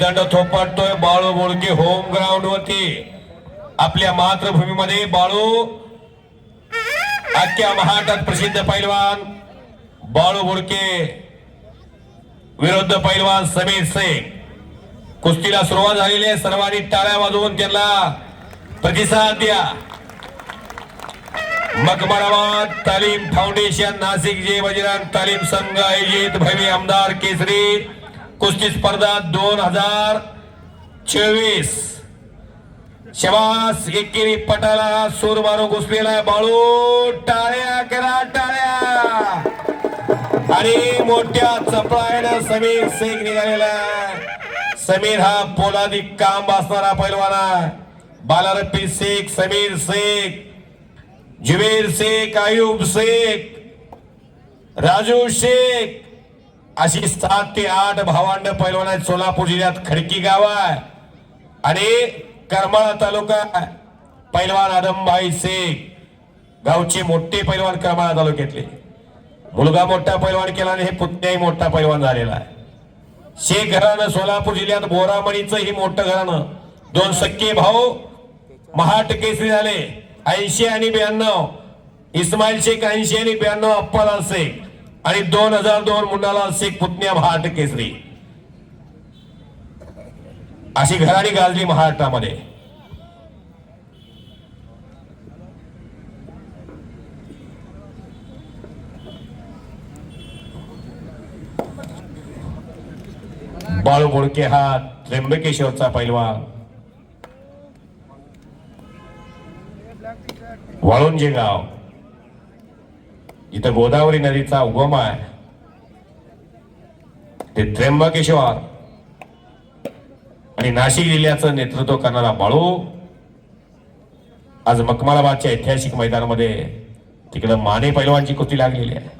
दंड थोपटतोय Balu Bolke home ground वरती. आपल्या मातृभूमीमध्ये बाळू. अख्ख्या महाराष्ट्रात प्रसिद्ध पैलवान बाळू बोळके विरुद्ध पैलवान समीर सिंग. कुस्तीला सुरुवात झालेली आहे सर्वांनी टाळ्या वाजवून त्यांना प्रतिसाद द्या. मकबराबाद तालीम फाउंडेशन नाशिक जे वजीरान तालीम संघ आयोजित भव्य आमदार केसरी. कुस्ती स्पर्धा दोन हजार चोवीस. शबास एकेरी पटाला सूर मारून घुसलेला आहे बाळू. टाळ्या करा टाळ्या. आणि मोठ्या चपळायनं समीर शेख निघालेला आहे. समीर हा पोलादी काम असणारा पैलवाना बालारप्पी शेख समीर शेख जुबेर शेख आयुब शेख राजू शेख अशी सात ते आठ भावांड पैलवान आहेत सोलापूर जिल्ह्यात खडकी गाव आहे. आणि करमाळा तालुका पैलवान आदमभाई शेख गावचे मोठे पैलवान करमाळा तालुक्यातले. मुलगा मोठा पैलवान केला आणि हे पुतण्याही मोठा पैलवान झालेला आहे. शेख घराणं सोलापूर जिल्ह्यात बोरामणीचं ही मोठं घराणं. दोन सख्खे भाऊ महाट केसरी झाले. ऐंशी आणि ब्याण्णव. इस्माईल शेख ऐंशी आणि ब्याण्णव अप्पालाल शेख. आणि दोन हजार दोन मुन्नालाल शेख पुतण्या महाट केसरी. अशी घराणी गाजली महाराष्ट्रामध्ये. बाळू बोळके हा त्र्यंबकेश्वरचा पैलवान. वाळुंजे गाव. इथं गोदावरी नदीचा उगम आहे. ते त्र्यंबकेश्वर आणि नाशिक जिल्ह्याचं नेतृत्व करणारा बाळू आज मकमालाबादच्या ऐतिहासिक मैदानामध्ये तिकडं माने पैलवानची कुस्ती लागलेली आहे.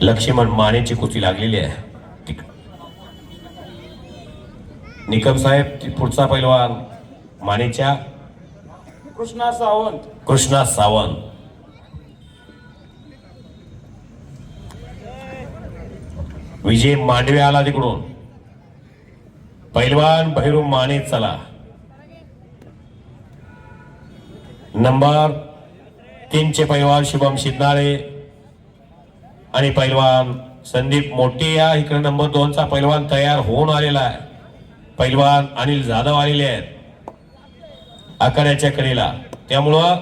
लक्ष्मण मानेची कुस्ती लागलेली आहे. निकम साहेब पुढचा पैलवान मानेच्या. कृष्णा सावंत. कृष्णा सावंत. विजय मांडवे आला तिकडून. पैलवान भैरू माने चला. नंबर तीनचे पैलवान शुभम शिंदाळे आणि पैलवान संदीप मोटे या इकडे नंबर दोनचा पैलवान तयार होऊन आलेला आहे. पैलवान अनिल जाधव आलेले आहेत. आखाड्याच्या कडेला. त्यामुळं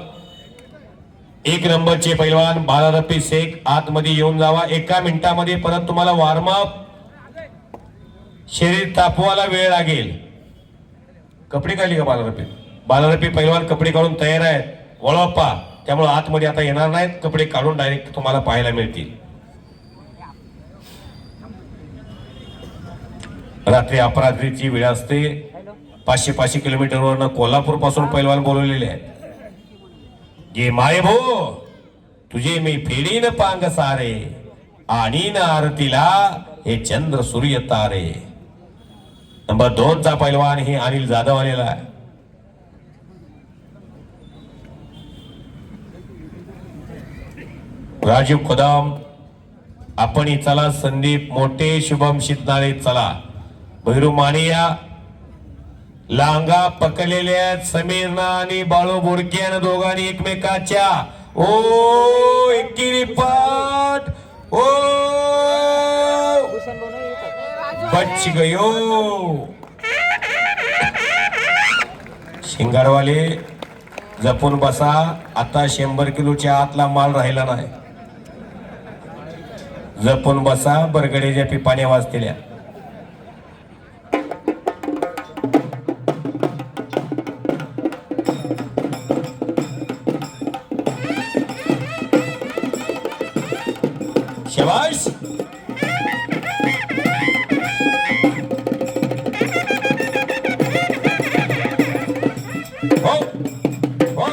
एक नंबरचे पैलवान बालारप्पी शेख आतमध्ये येऊन जावा. एका मिनिटामध्ये परत तुम्हाला वॉर्मअप शरीर तापवायला वेळ लागेल. कपडे काढली का बालारप्पी रफी पैलवान कपडे काढून तयार आहेत. वळवप्पा त्यामुळे आतमध्ये आता येणार नाहीत. कपडे काढून डायरेक्ट तुम्हाला पाहायला मिळतील. रात्री अपरात्रीची वेळ असते. पाचशे पाचशे किलोमीटरवरनं कोल्हापूरपासून पैलवान बोलवलेले आहेत. ये माय भो तुझे मी फेडीन पांग सारे आणि न आरतीला हे चंद्र सूर्य तारे. नंबर दोनचा पैलवान हे अनिल जाधव आलेला आहे. राजीव कदम आपण चला संदीप मोठे शुभम शितनाळे चला. भैरू मानिया लांगा पकडलेल्या समीरना आणि बाळू बोडक्यानं आणि दोघांनी एकमेकाच्या ओ एकिरी पाठ ओ भूषण बच गयो शिंगारवाले जपून बसा आता शंभर किलोच्या आतला माल राहिला नाही. जपून बसा बरगडेच्या पिपाने वाजतेल्या. शबाश हो हो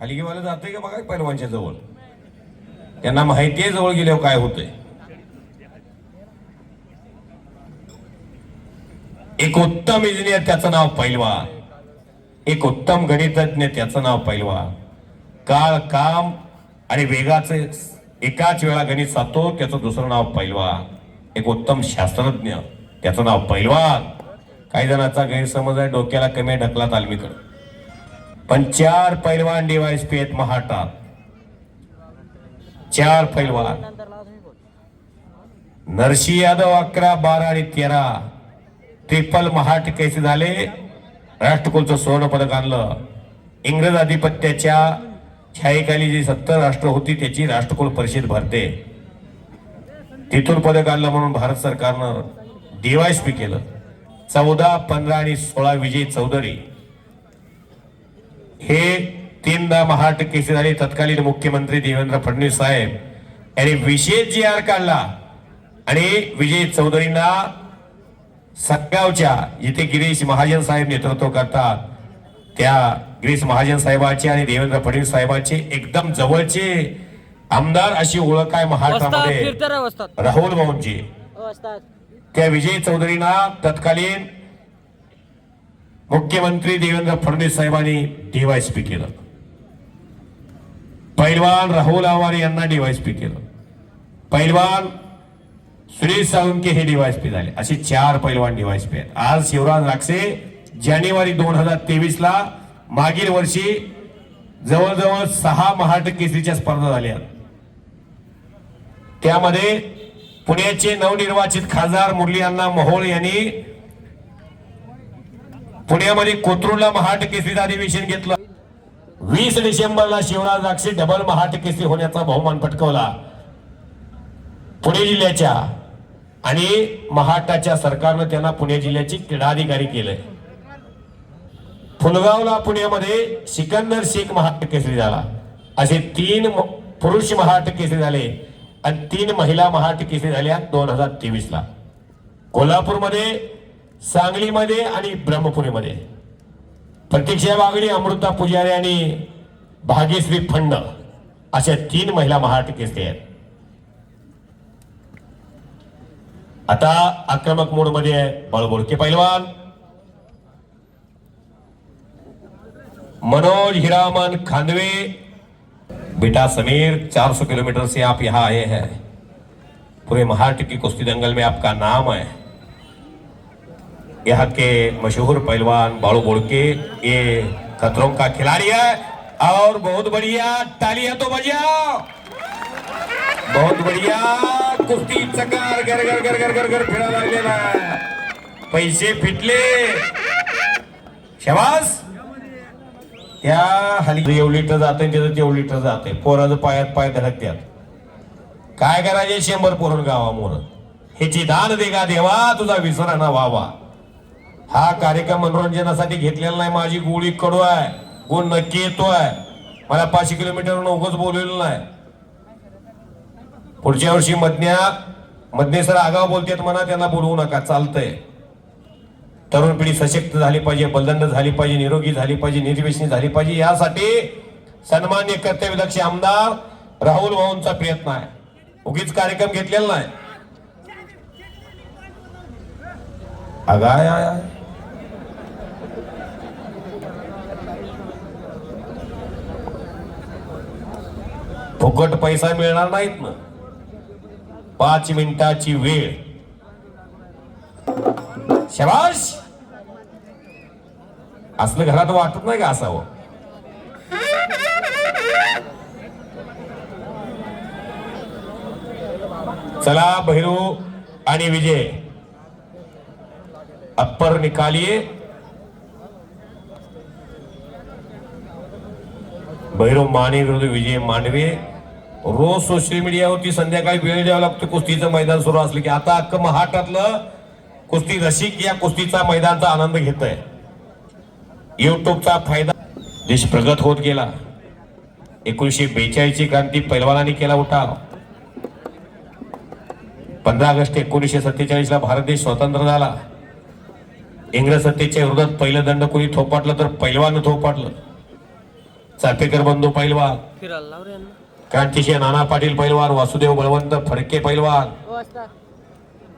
हलगीवाला जातोय का बघा पैलवानच्या जवळ? त्यांना माहिती आहे जवळ गेल्यावर काय होतंय. एक उत्तम इंजिनियर त्याचं नाव पैलवा. एक उत्तम गणितज्ञ त्याचं नाव पैलवा. काळ काम आणि वेगाचे एकाच वेळा गणित साधतो त्याचं दुसरं नाव पैलवा. एक उत्तम शास्त्रज्ञ त्याचं नाव पैलवान काही जणांचा गैरसमज आहे डोक्याला कमी ढकला तालमीकडे पण चार पैलवान डीवायसपी आहेत महाटात चार पैलवान नरसी यादव अकरा बारा आणि तेरा. ट्रिपल महाटिकेचे झाले. राष्ट्रकुलचं सुवर्ण पदक आणलं. इंग्रज आधिपत्याच्या छायेखाली जी सत्तर राष्ट्र होती त्याची राष्ट्रकुल परिषद भरते. तिथून पदक आणलं म्हणून भारत सरकारनं डीवायसपी केलं. चौदा पंधरा आणि सोळा विजय चौधरी. हे तीनदा महाराष्ट्र झाले. तत्कालीन मुख्यमंत्री देवेंद्र फडणवीस साहेब यांनी विशेष जी आर काढला. आणि विजय चौधरींना सटगावच्या जिथे गिरीश महाजन साहेब नेतृत्व करतात. त्या गिरीश महाजन साहेबांचे आणि देवेंद्र फडणवीस साहेबांचे एकदम जवळचे आमदार अशी ओळख आहे महाराष्ट्रामध्ये. राहुल भाऊंची त्या विजय चौधरींना तत्कालीन मुख्यमंत्री देवेंद्र फडणवीस साहेबांनी डीवायसपी केलं. पैलवान राहुल आवारे यांना डीवायसपी केलं. पैलवान श्री साळुंके हे डीवायसपी झाले. असे चार पैलवान डीवायसपी आहेत. आज शिवराज राक्षे जानेवारी दोन हजार तेवीस ला मागील वर्षी जवळजवळ सहा महाट केसरीच्या स्पर्धा झाल्या. त्यामध्ये पुण्याचे नवनिर्वाचित खासदार मुरली अण्णा मोहोळ यांनी पुण्यामध्ये कोथरूडला महाट केसरीचं अधिवेशन घेतलं. वीस डिसेंबरला शिवराज राक्षे डबल महाट केसरी होण्याचा बहुमान पटकवला. पुणे जिल्ह्याच्या आणि महाटाच्या सरकारनं त्यांना पुणे जिल्ह्याची क्रीडाधिकारी केलंय. फुलगावला पुण्यामध्ये सिकंदर शेख महाराष्ट्र केसरी झाला. असे तीन पुरुष महाराष्ट्र केसरी झाले आणि तीन महिला महाराष्ट्र केसरी झाल्या दोन हजार तेवीस ला कोल्हापूरमध्ये सांगलीमध्ये आणि ब्रह्मपुरीमध्ये. प्रतीक्षा बागडी अमृता पुजारी आणि भाग्यश्री फंड अशा तीन महिला महाराष्ट्र केसरी आहेत. आता आक्रमक मोड मध्ये आहे बळबोडके पैलवान. मनोज हीरामन खांदवे बेटा समीर 400 किलोमीटर से आप यहाँ आए हैं। पूरे महाराष्ट्र की कुश्ती दंगल में आपका नाम है। यहाँ के मशहूर पहलवान बाड़ू बोड़के ये खतरों का खिलाड़ी है। और बहुत बढ़िया, तालियाँ तो बजाओ। बहुत बढ़िया। कुस्ती चकार घर घर घर घर घर घर फिरा लागलेला पैसे फिटले. शबास त्या हल्ली एवढं लिटर जाते त्याचं तेवढं लिटर जाते पोराचं पायात पाय धडकत्यात काय करायचे शंभर पोरण गावामोर? ह्याची दान दे का देवा तुझा विसरणा व्हावा हा कार्यक्रम मनोरंजनासाठी घेतलेला नाही माझी गोळी कडू आहे. गुण नक्की येतोय. मला पाचशे किलोमीटर उगाच बोललेलं नाही. पुढच्या वर्षी मधन्या मधने सर आगाव बोलतेत म्हणा त्यांना बोलवू नका चालतंय. तरुण पिढी सशक्त झाली पाहिजे बलदंड झाली पाहिजे निरोगी झाली पाहिजे निर्वेशनी झाली पाहिजे यासाठी सन्मान्य कर्तव्यदक्ष आमदार राहुल भाऊंचा प्रयत्न आहे. उगीच कार्यक्रम घेतलेला नाही. अगाय फुकट पैसा मिळणार नाहीत ना. पाच मिनिटाची वेळ. शबाश असलं घरात वाटत नाही का असावं? चला भैरू आणि विजय. अप्पर निकालिये. भैरव माने विरुद्ध विजय मांडवे. रोज सोशल मीडियावरती संध्याकाळी वेळ द्यावा लागतो. कुस्तीचं मैदान सुरू असलं की आता अख्खं महाराष्ट्रातलं कुस्ती रसिक या कुस्तीचा मैदानचा आनंद घेत आहे युट्यूबचा फायदा देश प्रगत होत गेला. एकोणीशे बेचाळीसची क्रांती पैलवानांनी केला उठाव. पंधरा ऑगस्ट एकोणीसशे सत्तेचाळीस ला भारत देश स्वतंत्र झाला. इंग्रज सत्तेच्या विरोधात पहिलं दंड कोणी थोपाटलं तर पैलवानं थोपाटलं. चापेकर बंधू पैलवान. क्रांतिशय नाना पाटील पैलवान वासुदेव बळवंत फडके पैलवान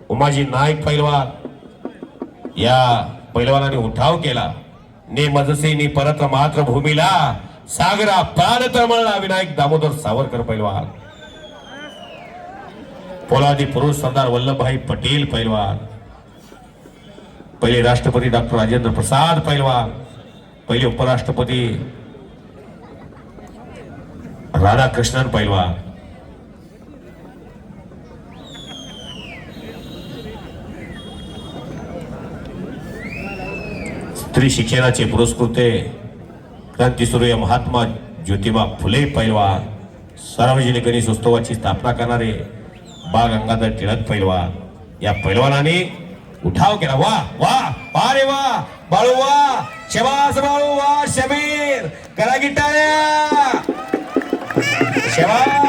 उमाजी नाईक पैलवान या पैलवानाने उठाव केला. ने मजसे नि परत मातृभूमीला सागरा प्राण तळमळला विनायक दामोदर सावरकर पैलवान. पोलादी पुरुष सरदार वल्लभभाई पटेल पैलवान. पहिले राष्ट्रपती डॉक्टर राजेंद्र प्रसाद पैलवान. पहिले उपराष्ट्रपती राधाकृष्णन पैलवान. स्त्री शिक्षणाचे पुरस्कृते क्रांतीसूर्य महात्मा ज्योतिबा फुले पैलवान सार्वजनिक गणेश उत्सवाची स्थापना करणारे बा गंगाधर टिळक पैलवान. या पैलवानाने उठाव केला. वा वा वा रे वा बाळू वा शबास बाळू वा शबीर करा गिटाळ्या टाळ्या शबास